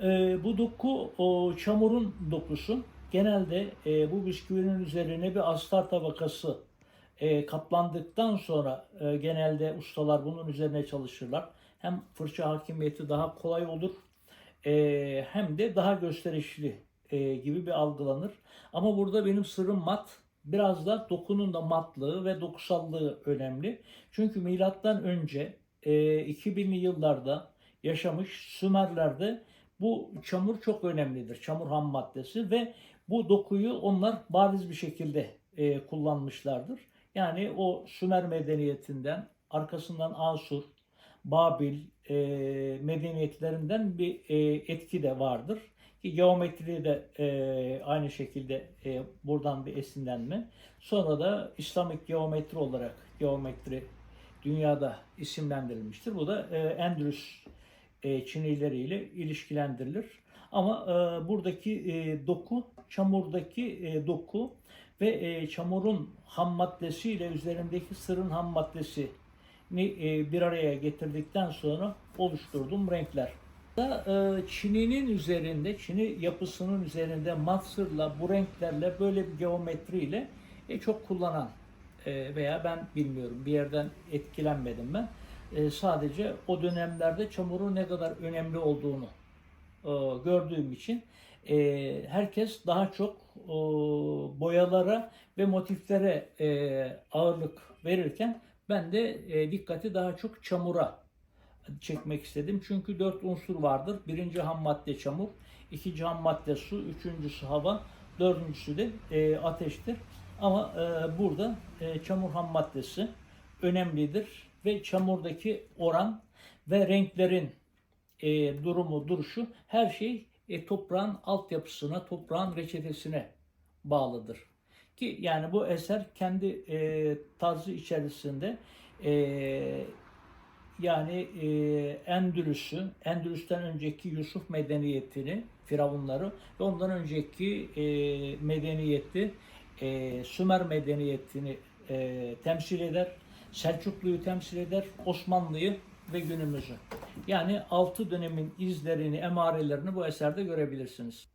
Ee, bu doku o çamurun dokusu. Genelde e, bu bisküvinin üzerine bir astar tabakası e, kaplandıktan sonra e, genelde ustalar bunun üzerine çalışırlar. Hem fırça hakimiyeti daha kolay olur e, hem de daha gösterişli e, gibi bir algılanır. Ama burada benim sırrım mat. Biraz da dokunun da matlığı ve dokusallığı önemli. Çünkü milattan önce e, 2000'li yıllarda yaşamış Sümerler'de bu çamur çok önemlidir. Çamur ham maddesi ve bu dokuyu onlar bariz bir şekilde e, kullanmışlardır. Yani o Sümer medeniyetinden, arkasından Asur, Babil e, medeniyetlerinden bir e, etki de vardır. Ki geometri de e, aynı şekilde e, buradan bir esinlenme. Sonra da İslamik geometri olarak geometri dünyada isimlendirilmiştir. Bu da e, Endülüs e, Çinileriyle ilişkilendirilir. Ama e, buradaki e, doku, çamurdaki e, doku ve e, çamurun ham maddesiyle üzerindeki sırın ham maddesi ni e, bir araya getirdikten sonra oluşturduğum renkler. Da e, çininin üzerinde, çini yapısının üzerinde mat sırla, bu renklerle böyle bir geometriyle e, çok kullanan e, veya ben bilmiyorum bir yerden etkilenmedim ben. E, sadece o dönemlerde çamurun ne kadar önemli olduğunu e, gördüğüm için e, herkes daha çok boyalara ve motiflere ağırlık verirken ben de dikkati daha çok çamura çekmek istedim. Çünkü dört unsur vardır. Birinci ham madde çamur, ikinci ham madde su, üçüncüsü hava, dördüncüsü de e, ateştir. Ama burada çamur ham maddesi önemlidir ve çamurdaki oran ve renklerin e, durumu, duruşu her şey e, toprağın altyapısına, toprağın reçetesine bağlıdır. Ki yani bu eser kendi e, tarzı içerisinde e, yani e, Endülüs'ü, Endülüs'ten önceki Yusuf medeniyetini, Firavunları ve ondan önceki e, medeniyeti, e, Sümer medeniyetini e, temsil eder. Selçuklu'yu temsil eder, Osmanlı'yı ve günümüzü. Yani altı dönemin izlerini, emarelerini bu eserde görebilirsiniz.